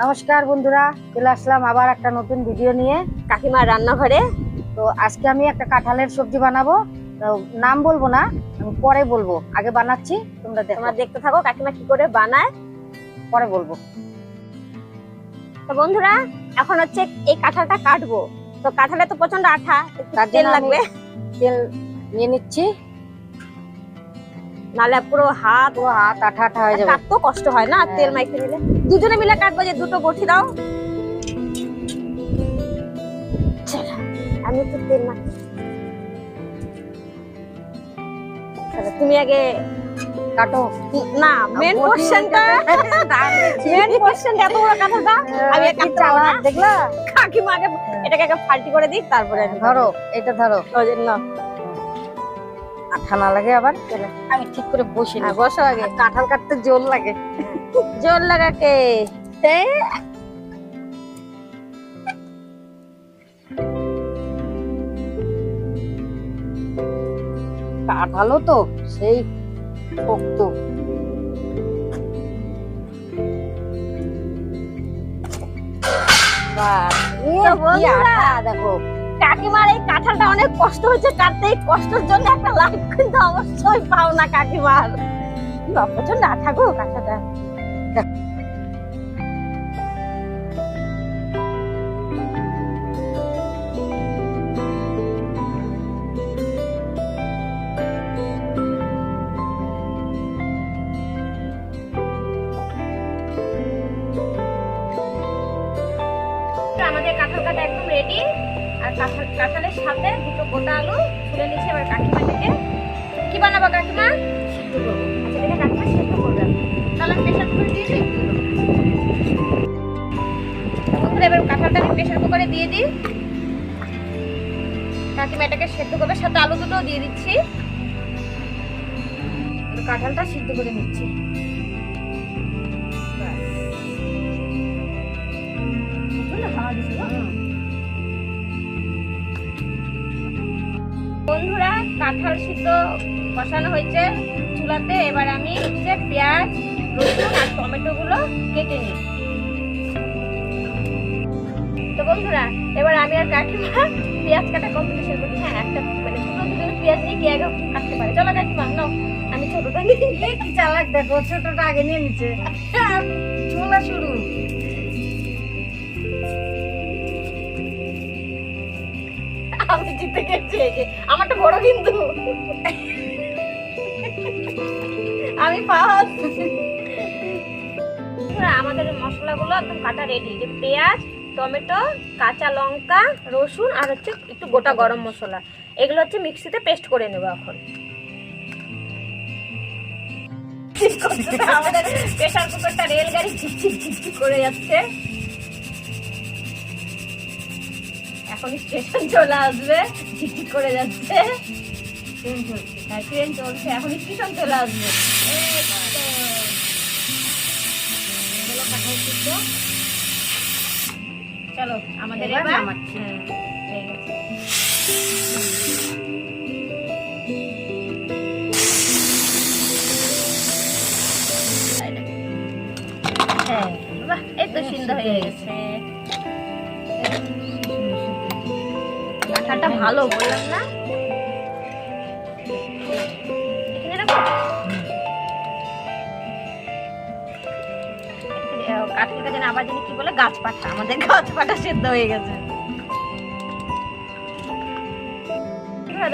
নমস্কার বন্ধুরা চলে আসলাম আবার একটা নতুন ভিডিও নিয়ে। কাকিমার রান্নাঘরে। তো আজকে আমি একটা কাঁঠালের সবজি বানাবো। নাম বলব না আমি পরে বলব। আগে বানাচ্ছি তোমরা তোমরা দেখতে থাকো কাকিমা কি করে বানায়। পরে বলব। তো বন্ধুরা এখন হচ্ছে এই কাঁঠালটা কাটবো। তো কাঁঠালে তো প্রচণ্ড আঠা তেল লাগবে। তেল নিয়ে নিচ্ছি। নালে পুরো হাত পুরো হাত আঠা আঠা হয়ে যাবে। কাটতেও কষ্ট হয় না হ্যাঁ। তেল মাইকে নিলে? দুজনে মিলে কাটবো যে দুটো বটি দাও। আমি একটু তেল মাখি। তুমি আগে কাটো। না মেন কোশ্চেনটা মেন কোশ্চেনটা এত বড় আমি কাটতে পারব না। দেখলা? এটাকে আগে ফাল্টি করে দিই তারপরে আমি ধরো এটা ধরো। ওই জন্য লাগে আবার? আমি ঠিক করে বসি না হ্যাঁ, বসো আগে। কাঁঠাল কাটতে জোর লাগে। জোর লাগাকে কাঁঠালও তো সেই শক্ত। বাস, কাকিমার এই কাঁঠালটা অনেক কষ্ট হচ্ছে কাটতে এই কষ্টের জন্য একটা লাইক কিন্তু অবশ্যই পাও না কাকিমার। প্রচণ্ড আঠা গো কাঁঠালটা। গোটা আলু তুলে নিচ্ছে এবার কাকিমা থেকে কি কাকিমা? কাকিমা সেদ্ধ করবে। তাহলে আমি প্রেশার কুকারে দিই? বন্ধুরা, এবার কাঁঠালটা প্রেশার কুকারে দিয়ে দিই। কাকিমা সেদ্ধ করবে। সাথে আলু দুটো দিয়ে দিচ্ছি। কাঁঠালটা সিদ্ধ করে নিচ্ছি। বন্ধুরা কাঁঠাল সিদ্ধ বসানো হয়েছে চুলাতে। এবার আমি হচ্ছে পেঁয়াজ রসুন আর টমেটো গুলো কেটে নিই। তো বন্ধুরা এবার আমি আর কাকিমা পেঁয়াজ কাটা কম্পিটিশন করি হ্যাঁ একটা মানে দুটো দুজনে পেঁয়াজ নিয়ে কে আগে কাটতে পারে। চলো কাকিমা নাও। আমি ছোটটা নিয়ে কি চালাক দেখো ছোটটা আগে নিয়ে নিচ্ছে চলা শুরু। আমি জিতে গেছি এই যে আমারটা বড় কিন্তু। আমি ফার্স্ট আমাদের মশলাগুলো একদম কাটা রেডি যে পেঁয়াজ, টমেটো, কাঁচা লঙ্কা, রসুন আর হচ্ছে একটু গোটা গরম মশলা। এগুলো হচ্ছে মিক্সিতে পেস্ট করে নেব এখন। আমাদের প্রেশার কুকারটা রেলগাড়ি ঝিকঝিক করে যাচ্ছে। এখন স্টেশন চলে আসবে ঝিকঝিক করে যাচ্ছে? ট্রেন চলছে। হ্যাঁ ট্রেন চলছে এখন স্টেশন চলে আসবে। চলো আমাদের এবার হ্যাঁ, হয়ে গেছে। হ্যাঁ, এই তো সিদ্ধ হয়ে গেছে। ভালো বললাম না? যেন আবার জানি কি বলে? গাছ পাঠা। আমাদের গাছ পাঠা সেদ্ধ হয়ে গেছে।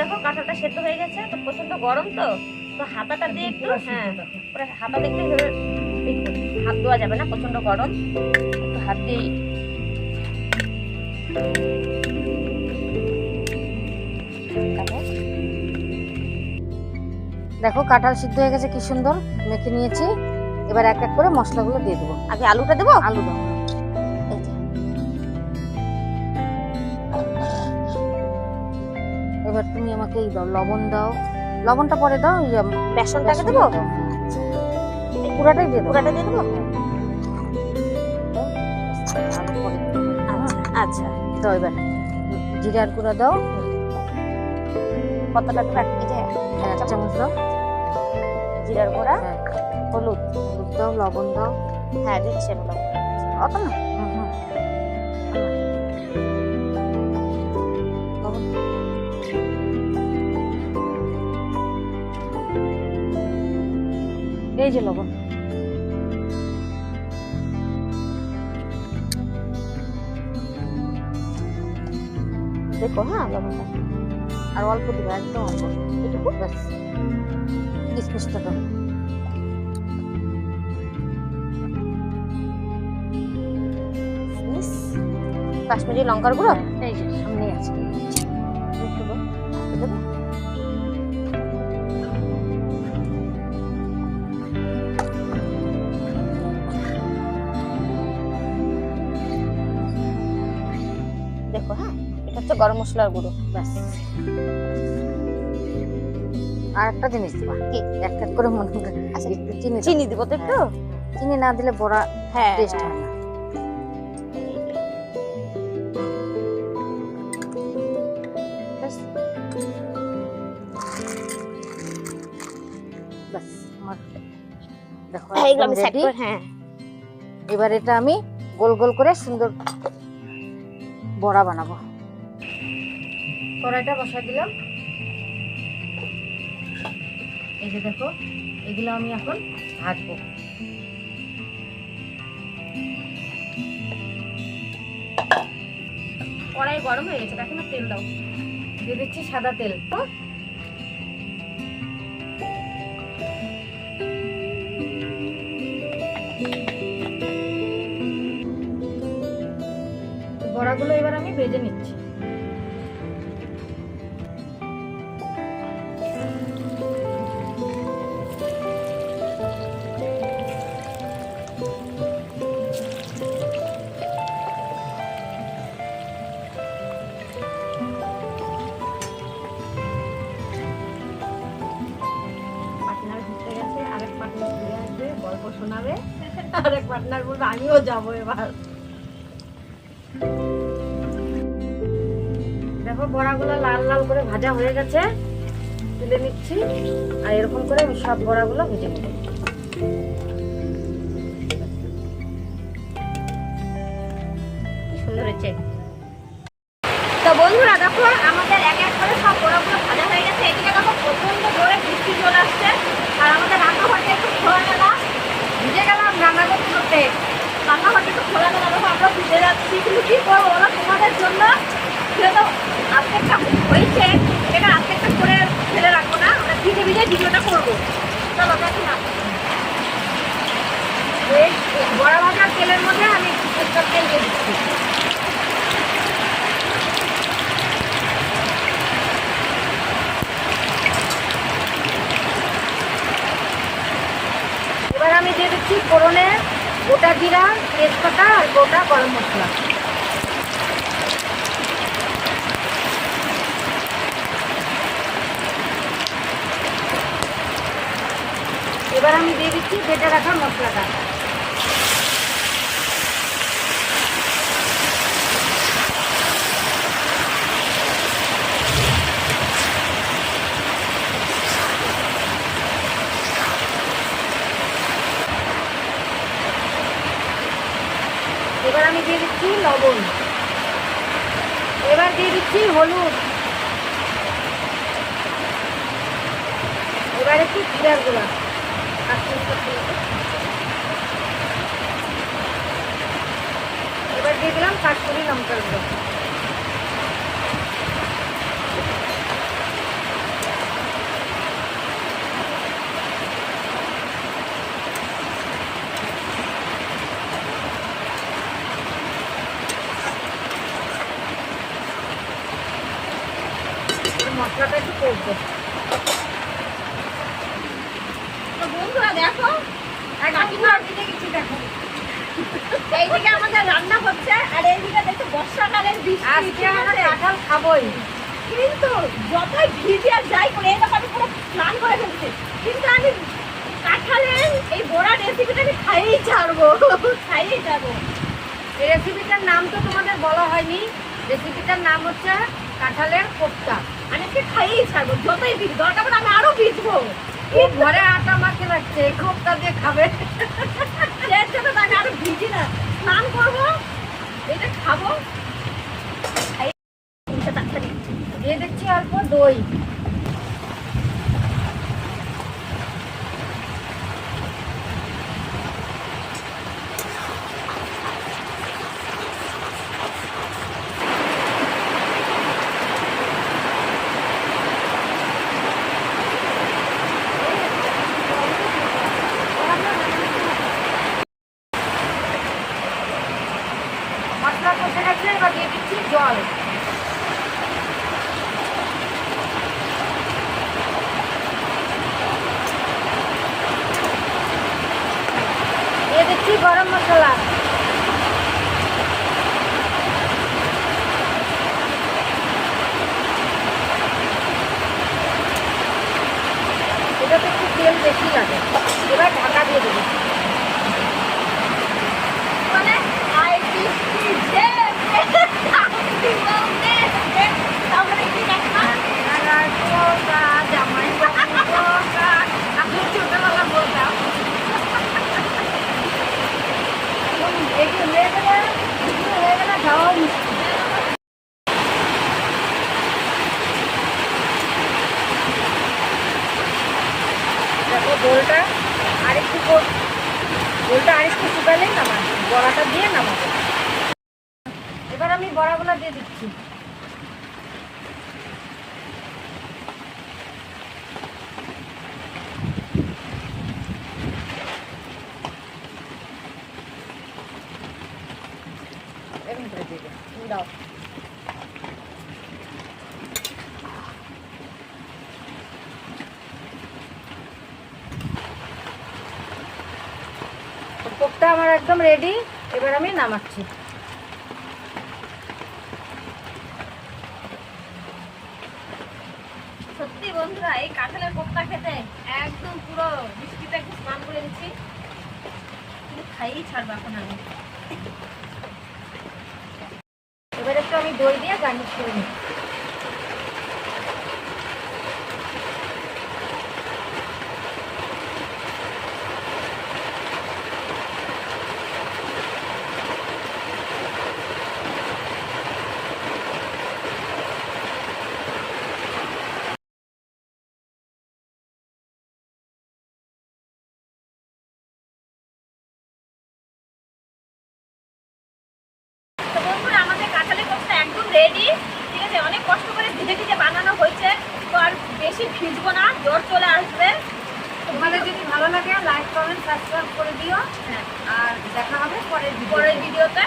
দেখো কাঁঠালটা সেদ্ধ হয়ে গেছে। তো প্রচণ্ড গরম তো। তো হাতাটা দিয়ে একটু হ্যাঁ হাতা দেখতে হাত দেওয়া যাবে না? প্রচণ্ড গরম। একটু হাত দিয়ে দেখো কাঁঠাল সিদ্ধ হয়ে গেছে কি সুন্দর। মেখে নিয়েছি। এবার এক এক করে মশলাগুলো দিয়ে দেবো। আগে আলুটা দেবো? আলু যে। এবার তুমি আমাকে এই দাও লবণ দাও। লবণটা পরে দাও বেসনটাকে দেবো? দাও। পুরাটাই দিয়ে দেবো পুরাটা দিয়ে দেবো? হবে। আচ্ছা আচ্ছা। দাও এবার। জিরার গুঁড়া দাও। কতটা দেবো এক চামচ দাও। জিরার গুঁড়া হ্যাঁ। হলুদ। হলুদ দাও লবণ দাও। হ্যাঁ দিচ্ছি আমি লবণ। অত না। এই যে লবণ। দেখো হ্যাঁ লবণটা। আর অল্প দিবে একদম অল্প। এটুকু ব্যাস। দাও মিস কাশ্মীরি লঙ্কার গুঁড়ো এই যে সামনে আছে? দেখো হ্যাঁ এটা হচ্ছে গরম মশলার গুঁড়ো ব্যাস আর একটা জিনিস দিবা। কি? এক এক করে মনে করে আচ্ছা, একটু চিনি চিনি দিব তো একটু? চিনি না দিলে বড়া হ্যাঁ টেস্ট হ্যাঁ। হয় না। হ্যাঁ, হ্যাঁ। এবার এটা আমি গোল গোল করে সুন্দর বড়া বানাবো। কড়াইটা বসাই দিলাম। এই যে দেখো, এগুলো আমি এখন ভাজবো। কড়াই গরম হয়ে গেছে, দেখো না তেল দাও। দিয়ে দিচ্ছি সাদা তেল। বড়াগুলো এবার আমি ভেজে নিচ্ছি। পার্টনার বলবে আমিও যাব এবার। দেখো, বড়াগুলো লাল লাল করে ভাজা হয়ে গেছে। তুলে নিচ্ছি। আর এরকম করে আমি সব বড়াগুলো ভেজে কি সুন্দর হয়েছে। আমাদের এক সব বড়গুলো ভাজা হয়ে গেছে। বৃষ্টি চলে আসছে। আর একটু করতে। রান্নাঘরটা একটু খোলামেলা দেখো আমরা ভিজে যাচ্ছি। কিন্তু কি করব ওরা তোমাদের জন্য যেহেতু আর্ধেকটা হয়েছে। এটা আর্ধেকটা করে ফেলে রাখব না। আমরা ভিজে ভিজে ভিডিওটা করব। চলো, দেখো না। এই বড়া ভাজার তেলের মধ্যে আমি একটু তেল দিয়ে দিচ্ছি। এবার আমি দিয়ে দিচ্ছি ফোড়নে গোটা জিরা তেজপাতা আর গোটা গরম মশলা। এবার আমি দিয়ে দিচ্ছি বেটে রাখা মশলাটা এবার আমি দিয়ে দিচ্ছি লবণ এবার দিয়ে দিচ্ছি হলুদ। এবারে কি জিরার গুঁড়া এবার দিয়ে দিলাম কাশ্মীরি লঙ্কার গুঁড়ো এই মশলাটা একটু করব তো বন্ধুরা দেখো আর কাকিমা দিতে গেছি দেখো এইদিকে আমাদের রান্না হচ্ছে আর এইদিকে দেখো বর্ষাকালের বৃষ্টি। আমরা কাঁঠাল খাবোই। কিন্তু যতই ভিজে আর যাই করে দেখো আমি পুরো স্নান করে ফেলছি। কিন্তু আমি কাঁঠালের এই বড়া রেসিপিটা আমি খাইয়েই ছাড়বো খাইয়েই ছাড়বো। এই রেসিপিটার নাম তো তোমাদের বলা হয়নি। রেসিপিটার নাম হচ্ছে কাঁঠালের কোপ্তা। আমি আজকে খাইয়েই ছাড়বো যতই ভিজ দরকার পড়ে আমি আরও ভিজবো ও ঘরে আটা মাখে রাখছে খোপটা দিয়ে খাবে এর জন্য আমি আরও ভিজি না স্নান করব এটা খাব তাড়াতাড়ি। দিয়ে দেখছি অল্প দই মশলা কষে গেছে এবার দিয়ে দিচ্ছি জল দিয়ে দিচ্ছি গরম মশলা এটাতে একটু তেল বেশি লাগে এবার ঢাকা দিয়ে দেবো মানে I believe them. I believe them. তারপরে কি কাকিমা? রান্নার পোকা, জামাই বাবু পোকা। আমি ছোটবেলা বলতাম এখন এগুলো হয়ে গেলে এগুলো হয়ে গেলে খাওয়া মুশকিল গোলটা আরেকটু ঝোলটা আরেকটু শুকালেই নামাবো। বড়াটা দিয়ে নামাবো। এবার আমি বড়াগুলো দিয়ে দিচ্ছি এরকম করে দিয়ে দে। তুমি দাও তো কোপটা আমার একদম রেডি এবার আমি নামাচ্ছি। সত্যি বন্ধুরা এই কাঁঠালের কোপ্তা খেতে একদম পুরো বৃষ্টিতে একটু স্নান করে দিচ্ছি কিন্তু খাইয়েই ছাড়বো এখন আমি। এবার একটু আমি দই দিয়ে গার্নিশ করে নিই তো বন্ধুরা আমাদের কাঁঠালের কোপ্তা একদম রেডি ঠিক আছে অনেক কষ্ট করে ভিজে ভিজে বানানো হয়েছে। তো আর বেশি ভিজবো না জ্বর চলে আসবে। তোমাদের যদি ভালো লাগে লাইক কমেন্ট সাবস্ক্রাইব করে দিও। হ্যাঁ। আর দেখা হবে পরের পরের ভিডিওতে